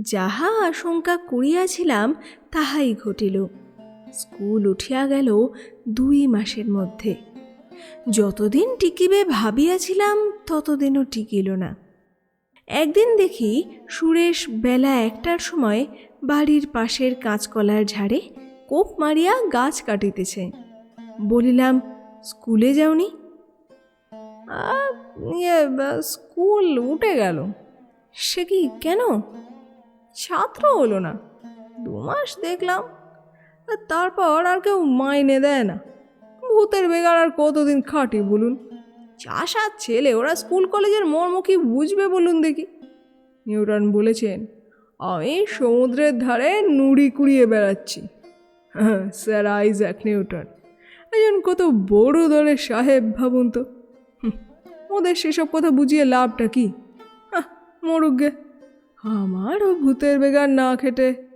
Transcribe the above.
যাহা আশঙ্কা করিয়াছিলাম তাহাই ঘটিল। স্কুল উঠিয়া গেল দুই মাসের মধ্যে। যতদিন টিকিবে ভাবিয়াছিলাম ততদিনও টিকিল না। একদিন দেখি সুরেশ বেলা একটার সময় বাড়ির পাশের কাঁচকলার ঝাড়ে কোপ মারিয়া গাছ কাটিতেছে। বলিলাম স্কুলে যাওনি? "আহ, ইয়ে স্কুল উঠে গেল। সে কি কেন? ছাত্র হলো না। দু মাস দেখলাম, আর তারপর আর কেউ মাইনে দেয় না। ভূতের বেগার আর কতদিন খাটি বলুন। চাষার ছেলে, ওরা স্কুল কলেজের মর্ম কি বুঝবে বলুন দেখি। নিউটন বলেছেন, আমি সমুদ্রের ধারে নুড়ি কুড়িয়ে বেড়াচ্ছি। স্যার আইজ্যাক নিউটন, একজন কত বড় দলের সাহেব ভাবুন তো। ওদের সেসব কথা বুঝিয়ে লাভটা কি? হ্যাঁ মরুক গে আমারও ভূতের বেগার না খেটে।